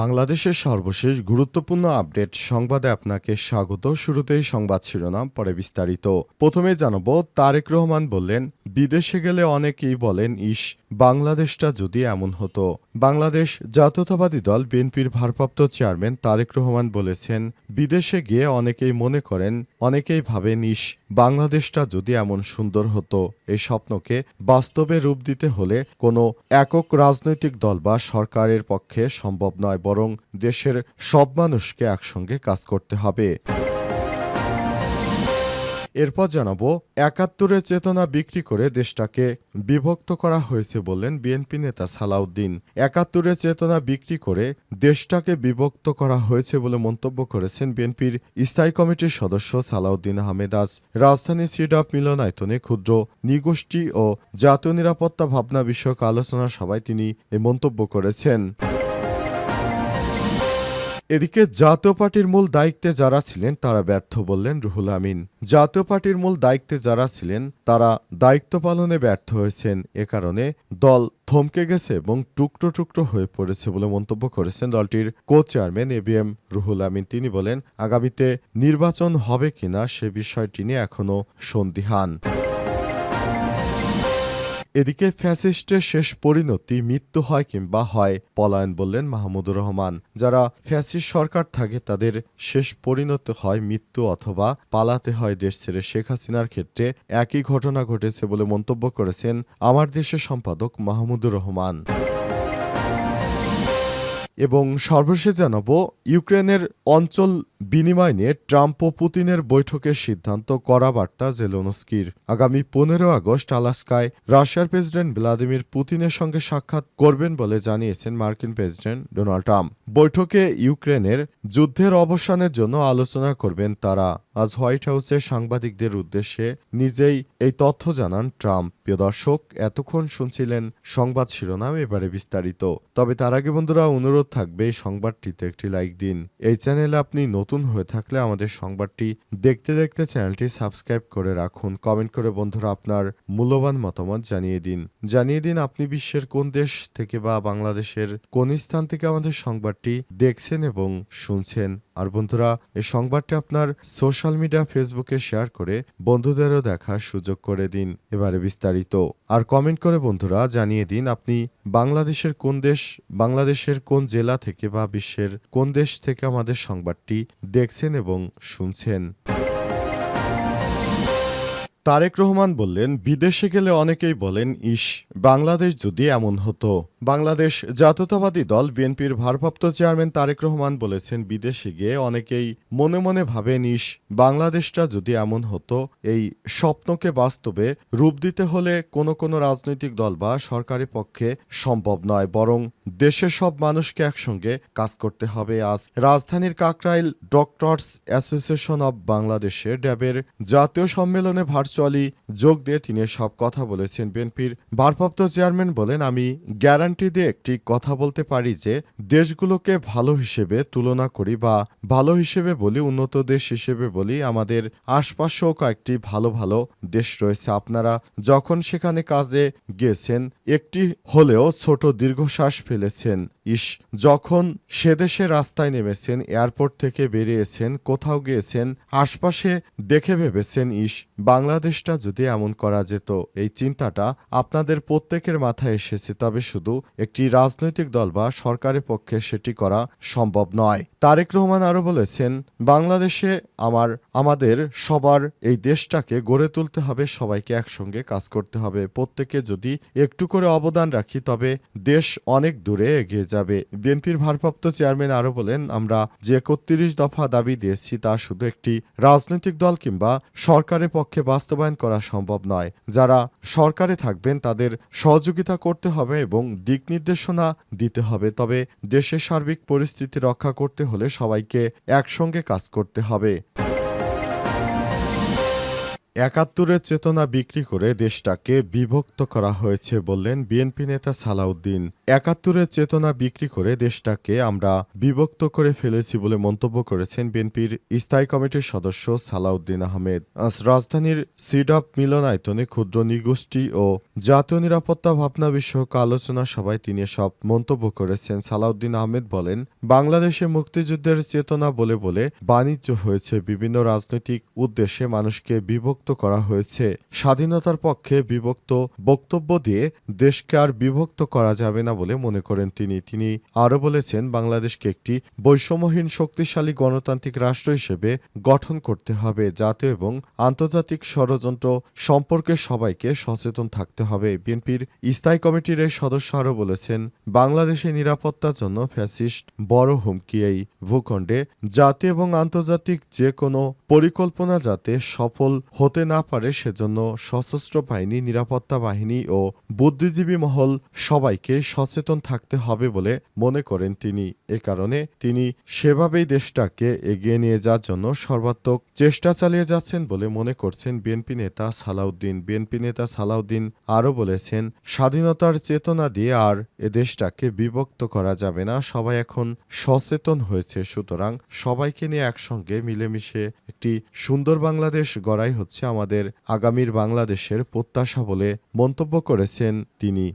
বাংলাদেশের সর্বশেষ গুরুত্বপূর্ণ আপডেট সংবাদে আপনাকে স্বাগত। শুরুতেই সংবাদ শিরোনাম, পরে বিস্তারিত। প্রথমে জানাব, তারেক রহমান বললেন, বিদেশে গেলে অনেকেই বলেন, ইস, বাংলাদেশটা যদি এমন হতো। বাংলাদেশ জাতীয়তাবাদী দল বিএনপির ভারপ্রাপ্ত চেয়ারম্যান তারেক রহমান বলেছেন, বিদেশে গিয়ে অনেকেই মনে করেন, অনেকেই ভাবেন, ইস, বাংলাদেশটা যদি এমন সুন্দর হতো। এই স্বপ্নকে বাস্তবে রূপ দিতে হলে কোনো একক রাজনৈতিক দল বা সরকারের পক্ষে সম্ভব নয় বরং দেশের সব মানুষকে একসঙ্গে কাজ করতে হবে। এরপর জানাব একাত্তরের চেতনা বিক্রি করে দেশটাকে বিভক্ত করা হয়েছে বললেন বিএনপি নেতা সালাউদ্দিন। একাত্তরের চেতনা বিক্রি করে দেশটাকে বিভক্ত করা হয়েছে বলে মন্তব্য করেছেন বিএনপির স্থায়ী কমিটির সদস্য সালাউদ্দিন আহমেদ আজ। রাজধানী সিডাপ মিলনায়তনে ক্ষুদ্র নিগোষ্ঠী ও জাতীয় নিরাপত্তা ভাবনা বিষয়ক আলোচনা সভায় তিনি এ মন্তব্য করেছেন। এদিকে জাতীয় পার্টির মূল দায়িত্বে যারা ছিলেন, তারা ব্যর্থ বললেন রুহুল আমিন। জাতীয় পার্টির মূল দায়িত্বে যারা ছিলেন, তারা দায়িত্ব পালনে ব্যর্থ হয়েছেন। এ কারণে দল থমকে গেছে এবং টুকরো টুকরো হয়ে পড়েছে বলে মন্তব্য করেছেন দলটির co chairman A B M Ruhul Amin. তিনি বলেন, আগামীতে নির্বাচন হবে কিনা সে বিষয়টি নিয়ে এখনও সন্দিহান। এদিকে ফ্যাসিস্টের শেষ পরিণতি মৃত্যু হয় কিংবা হয় পলায়ন বললেন মাহমুদুর রহমান। যারা ফ্যাসিস্ট সরকার থাকে, তাদের শেষ পরিণত হয় মৃত্যু অথবা পালাতে হয় দেশ ছেড়ে। শেখ হাসিনার ক্ষেত্রে একই ঘটনা ঘটেছে বলে মন্তব্য করেছেন আমার দেশের সম্পাদক মাহমুদুর রহমান। এবং সর্বশেষ জানাব, ইউক্রেনের অঞ্চল বিনিময় নিয়ে ট্রাম্প ও পুতিনের বৈঠকের সিদ্ধান্ত করা বার্তা জেলোনস্কির। আগামী পনেরো আগস্ট আলাস্কায় রাশিয়ার প্রেসিডেন্ট ভ্লাদিমির পুতিনের সঙ্গে সাক্ষাৎ করবেন বলে জানিয়েছেন মার্কিন প্রেসিডেন্ট ডোনাল্ড ট্রাম্প। বৈঠকে ইউক্রেনের যুদ্ধের অবসানের জন্য আলোচনা করবেন তারা। আজ হোয়াইট হাউসে সাংবাদিকদের উদ্দেশ্যে নিজেই এই তথ্য জানান ট্রাম্প। প্রিয় দর্শক, এতক্ষণ শুনছিলেন সংবাদ শিরোনাম, এবারে বিস্তারিত। তবে তার আগে বন্ধুরা, অনুরোধ থাকবে সংবাদটিতে একটি লাইক দিন। এই চ্যানেলে আপনি নতুন হয়ে থাকলে আমাদের সংবাদটি দেখতে দেখতে চ্যানেলটি সাবস্ক্রাইব করে রাখুন। কমেন্ট করে বন্ধুরা আপনার মূল্যবান মতামত জানিয়ে দিন। জানিয়ে দিন আপনি বিশ্বের কোন দেশ থেকে বা বাংলাদেশের কোন স্থান থেকে আমাদের সংবাদটি দেখছেন এবং শুনছেন। আর বন্ধুরা, এই সংবাদটি আপনার সোশ্যাল মিডিয়া ফেসবুকে শেয়ার করে বন্ধুদেরও দেখার সুযোগ করে দিন। এবারে বিস্তারিত। আর কমেন্ট করে, বন্ধুরা, জানিয়ে দিন আপনি বাংলাদেশের কোন দেশ, বাংলাদেশের কোন জেলা থেকে বা বিশ্বের কোন দেশ থেকে আমাদের সংবাদটি দেখছেন এবং শুনছেন। তারেক রহমান বললেন, বিদেশে গেলে অনেকেই বলেন, ইস, বাংলাদেশ যদি এমন হতো। বাংলাদেশ জাতীয়তাবাদী দল বিএনপির ভারপ্রাপ্ত চেয়ারম্যান তারেক রহমান বলেছেন, বিদেশে গিয়ে অনেকেই মনে মনে ভাবেন, ইস, বাংলাদেশটা যদি এমন হতো, এই স্বপ্নকে বাস্তবে রূপ দিতে হলে কোনো কোনো রাজনৈতিক দল বা সরকারি পক্ষে সম্ভব নয়, বরং দেশের সব মানুষকে একসঙ্গে কাজ করতে হবে আজ। রাজধানীর কাকরাইল ডক্টরস অ্যাসোসিয়েশন অব বাংলাদেশের ড্যাবের জাতীয় সম্মেলনে ভার্চুয়ালি যোগ দিয়ে তিনি সব কথা বলেছেন বিএনপির ভারপ্রাপ্ত চেয়ারম্যান বলেন, আমি গ্যারান্টি দিয়ে একটি কথা বলতে পারি যে, দেশগুলোকে ভালো হিসেবে তুলনা করি বা ভালো হিসেবে বলি, উন্নত দেশ হিসেবে বলি, আমাদের আশপাশেও কয়েকটি ভালো ভালো দেশ রয়েছে। আপনারা যখন সেখানে কাজে গিয়েছেন, একটি হলেও ছোট দীর্ঘশ্বাস ফেলেছেন ইস, যখন সে দেশে রাস্তায় নেমেছেন, এয়ারপোর্ট থেকে বেরিয়েছেন, কোথাও গিয়েছেন, আশপাশে দেখে ভেবেছেন, ইস, বাংলাদেশটা যদি এমন করা যেত। এই চিন্তাটা আপনাদের প্রত্যেকের মাথায় এসেছে, তবে শুধু একটি রাজনৈতিক দল বা সরকারের পক্ষে সেটি করা সম্ভব নয়। তারেক রহমান আরও বলেছেন, বাংলাদেশে আমার, আমাদের সবার এই দেশটাকে গড়ে তুলতে হবে, সবাইকে একসঙ্গে কাজ করতে হবে। প্রত্যেকে যদি একটু করে অবদান রাখি, তবে দেশ অনেক দূরে এগিয়ে যাবে। বিএনপির ভারপ্রাপ্ত চেয়ারম্যান আরও বলেন, আমরা যে একত্রিশ দফা দাবি দিয়েছি তা শুধু একটি রাজনৈতিক দল কিংবা সরকারের পক্ষে বাস্তবায়ন করা সম্ভব নয়। যারা সরকারে থাকবেন, তাদের সহযোগিতা করতে হবে এবং দিক নির্দেশনা দিতে হবে। তবে দেশের সার্বিক পরিস্থিতি রক্ষা করতে হলে সবাইকে একসঙ্গে কাজ করতে হবে। একাত্তরের চেতনা বিক্রি করে দেশটাকে বিভক্ত করা হয়েছে বললেন বিএনপি নেতা সালাউদ্দিন। একাত্তরের চেতনা বিক্রি করে দেশটাকে আমরা বিভক্ত করে ফেলেছি বলে মন্তব্য করেছেন বিএনপির স্থায়ী কমিটির সদস্য সালাউদ্দিন আহমেদ। রাজধানীর সিডাপ মিলনায়তনে ক্ষুদ্র নিগোষ্ঠী ও জাতীয় নিরাপত্তা ভাবনা বিষয়ক আলোচনা সভায় তিনি সব মন্তব্য করেছেন। সালাউদ্দিন আহমেদ বলেন, বাংলাদেশে মুক্তিযুদ্ধের চেতনা বলে বলে বাণিজ্য হয়েছে বিভিন্ন রাজনৈতিক উদ্দেশ্যে মানুষকে বিভক্ত করা হয়েছে। স্বাধীনতার পক্ষে বিভক্ত বক্তব্য দিয়ে দেশকে আর বিভক্ত করা যাবে না বলে মনে করেন তিনি। তিনি আরও বলেছেন, বাংলাদেশকে একটি বৈষম্যহীন, শক্তিশালী গণতান্ত্রিক রাষ্ট্র হিসেবে গঠন করতে হবে। জাতীয় এবং আন্তর্জাতিক ষড়যন্ত্র সম্পর্কে সবাইকে সচেতন থাকতে হবে। বিএনপির স্থায়ী কমিটির এই সদস্য আরও বলেছেন, বাংলাদেশের নিরাপত্তার জন্য ফ্যাসিস্ট বড় হুমকি। এই ভূখণ্ডে জাতীয় এবং আন্তর্জাতিক যে কোনো পরিকল্পনা যাতে সফল হতে না পারে সেজন্য সশস্ত্র বাহিনী, নিরাপত্তা বাহিনী ও বুদ্ধিজীবী মহল সবাইকে সচেতন থাকতে হবে বলে মনে করেন তিনি। এ কারণে তিনি সেভাবেই দেশটাকে এগিয়ে নিয়ে যাওয়ার জন্য সর্বাত্মক চেষ্টা চালিয়ে যাচ্ছেন বলে মনে করছেন বিএনপি নেতা সালাউদ্দিন। বিএনপি নেতা সালাউদ্দিন আরও বলেছেন, স্বাধীনতার চেতনা দিয়ে আর এ দেশটাকে বিভক্ত করা যাবে না, সবাই এখন সচেতন হয়েছে, সুতরাং সবাইকে নিয়ে একসঙ্গে মিলেমিশে একটি সুন্দর বাংলাদেশ গড়াই হচ্ছে আমাদের আগামীর বাংলাদেশের প্রত্যাশা বলে মন্তব্য করেছেন তিনি।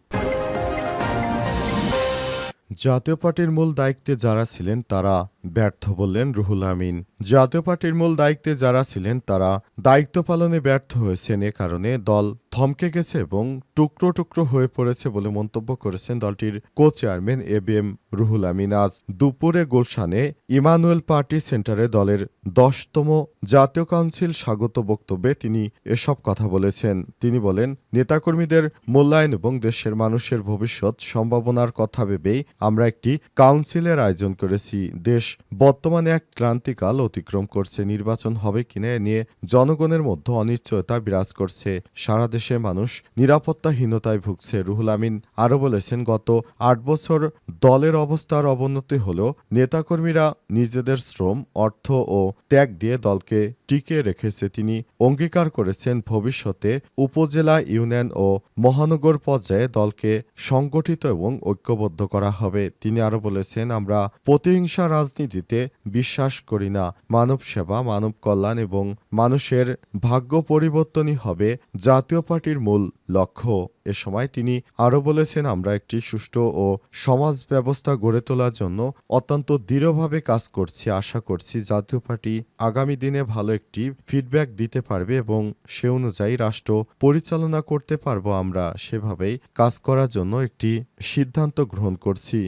জাতীয় পার্টির মূল দায়িত্বে যারা ছিলেন তারা ব্যর্থ বললেন রুহুল আমিন। জাতীয় পার্টির মূল দায়িত্বে যারা ছিলেন তারা দায়িত্ব পালনে ব্যর্থ হয়েছেন এ কারণে দল থমকে গেছে এবং টুকরো টুকরো হয়ে পড়েছে বলে মন্তব্য করেছেন দলটির co chairman A B M Ruhul Amin. আজ দুপুরে গুলশানে ইমানুয়েল পার্টি সেন্টারে দলের দশতম জাতীয় কাউন্সিল স্বাগত বক্তব্যে তিনি এসব কথা বলেছেন। তিনি বলেন, নেতাকর্মীদের মূল্যায়ন এবং দেশের মানুষের ভবিষ্যৎ সম্ভাবনার কথা ভেবেই আমরা একটি কাউন্সিলের আয়োজন করেছি। দেশ বর্তমানে এক ক্রান্তিকাল অতিক্রম করছে। নির্বাচন হবে কিনা নিয়ে জনগণের মধ্যে অনিশ্চয়তা বিরাজ করছে। সারা দেশে মানুষ নিরাপত্তাহীনতায় ভুগছে। রুহুল আমিন আরও বলেছেন, গত আট বছর দলের অবস্থার অবনতি হলেও নেতাকর্মীরা নিজেদের শ্রম, অর্থ ও ত্যাগ দিয়ে দলকে টিকে রেখেছে তিনি অঙ্গীকার করেছেন ভবিষ্যতে উপজেলা ইউনিয়ন ও মহানগর পর্যায়ে দলকে সংগঠিত এবং ঐক্যবদ্ধ করা হবে। তিনি আরও বলেছেন, আমরা প্রতিহিংসা রাজনীতিতে বিশ্বাস করি না। মানব সেবা, মানব কল্যাণ এবং মানুষের ভাগ্য পরিবর্তনই হবে জাতীয় পার্টির মূল লক্ষ্য। এ সময় তিনি আরও বলেছেন, আমরা একটি সুষ্ঠু ও সমাজ ব্যবস্থা গড়ে তোলার জন্য অত্যন্ত দৃঢ়ভাবে কাজ করছি, আশা করছি জাতীয় পার্টি আগামী দিনে ভালো একটি ফিডব্যাক দিতে পারবে এবং সে অনুযায়ী রাষ্ট্র পরিচালনা করতে পারব। আমরা সেভাবেই কাজ করার জন্য একটি সিদ্ধান্ত গ্রহণ করছি।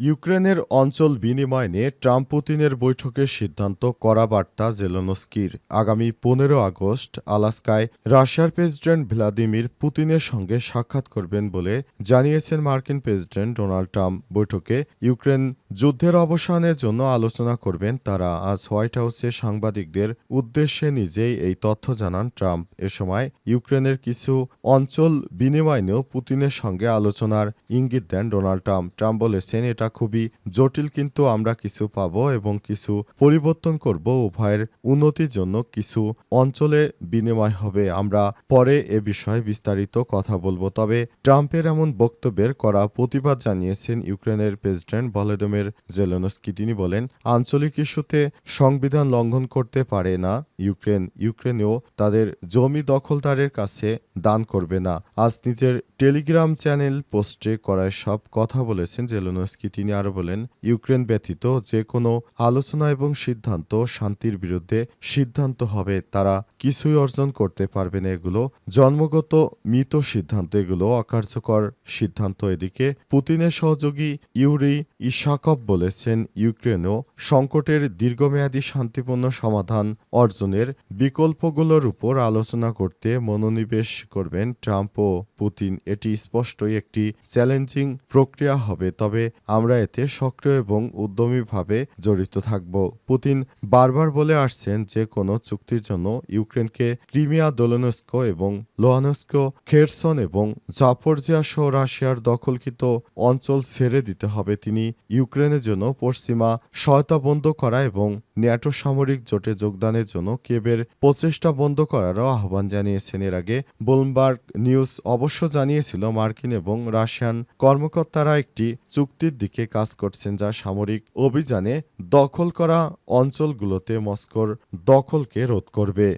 ইউক্রেনের অঞ্চল বিনিময় নিয়ে ট্রাম্প পুতিনের বৈঠকের সিদ্ধান্ত করা বার্তা জেলনস্কির। আগামী পনেরো আগস্ট আলাস্কায় রাশিয়ার প্রেসিডেন্ট ভ্লাদিমির পুতিনের সঙ্গে সাক্ষাৎ করবেন বলে জানিয়েছেন মার্কিন প্রেসিডেন্ট ডোনাল্ড ট্রাম্প। বৈঠকে ইউক্রেন যুদ্ধের অবসানের জন্য আলোচনা করবেন তারা। আজ হোয়াইট হাউসে সাংবাদিকদের উদ্দেশ্যে নিজেই এই তথ্য জানান ট্রাম্প। এ সময় ইউক্রেনের কিছু অঞ্চল বিনিময় নিয়েও পুতিনের সঙ্গে আলোচনার ইঙ্গিত দেন ডোনাল্ড ট্রাম্প। ট্রাম্প বলেছেন, এটা খুবই জটিল, কিন্তু আমরা কিছু পাব এবং কিছু পরিবর্তন করব উভয়ের উন্নতির জন্য কিছু অঞ্চলে বিনিময় হবে। আমরা পরে এ বিষয়ে বিস্তারিত কথা বলব। তবে ট্রাম্পের এমন বক্তব্যের করা প্রতিবাদ জানিয়েছেন ইউক্রেনের প্রেসিডেন্ট ভলোদিমির জেলেনস্কি। তিনি বলেন, আঞ্চলিক ইস্যুতে সংবিধান লঙ্ঘন করতে পারে না, ইউক্রেন ইউক্রেনেও তাদের জমি দখলদারের কাছে দান করবে না। আজ নিজের টেলিগ্রাম চ্যানেল পোস্টে করায় সব কথা বলেছেন জেলেনস্কি। তিনি আরও বলেন, ইউক্রেন ব্যতীত যে কোনো আলোচনা এবং সিদ্ধান্ত শান্তির বিরুদ্ধে সিদ্ধান্ত হবে, তারা কিছুই অর্জন করতে পারবে না এগুলো। জন্মগত মৃত সিদ্ধান্ত, এগুলো অকার্যকর সিদ্ধান্ত। এদিকে পুতিনের সহযোগী ইউরি ইশাকভ বলেছেন, ইউক্রেনও সংকটের দীর্ঘমেয়াদী শান্তিপূর্ণ সমাধান অর্জনের বিকল্পগুলোর উপর আলোচনা করতে মনোনিবেশ করবেন ট্রাম্প ও পুতিন। এটি স্পষ্টই একটি চ্যালেঞ্জিং প্রক্রিয়া হবে, তবে আমরা এতে সক্রিয় এবং উদ্যমীভাবে জড়িত থাকব। পুতিন বারবার বলে আসছেন যে কোনো চুক্তির জন্য ইউক্রেনকে ক্রিমিয়া, দোলনস্ক এবং লোহানস্ক, খেরসন এবং জাপরজিয়া সহ রাশিয়ার দখলকৃত অঞ্চল ছেড়ে দিতে হবে। তিনি ইউক্রেনের জন্য পশ্চিমা সহায়তা বন্ধ করা এবং ন্যাটো সামরিক জোটে যোগদানের জন্য কেবের প্রচেষ্টা বন্ধ করারও আহ্বান জানিয়েছেন। এর আগে বোলমবার্গ নিউজ অবশ্য জানিয়েছিল মার্কিন এবং রাশিয়ান কর্মকর্তারা একটি চুক্তির দিকে কাজ করছেন যা সামরিক অভিযানে দখল করা অঞ্চলগুলোতে মস্কোর দখলকে রোধ করবে।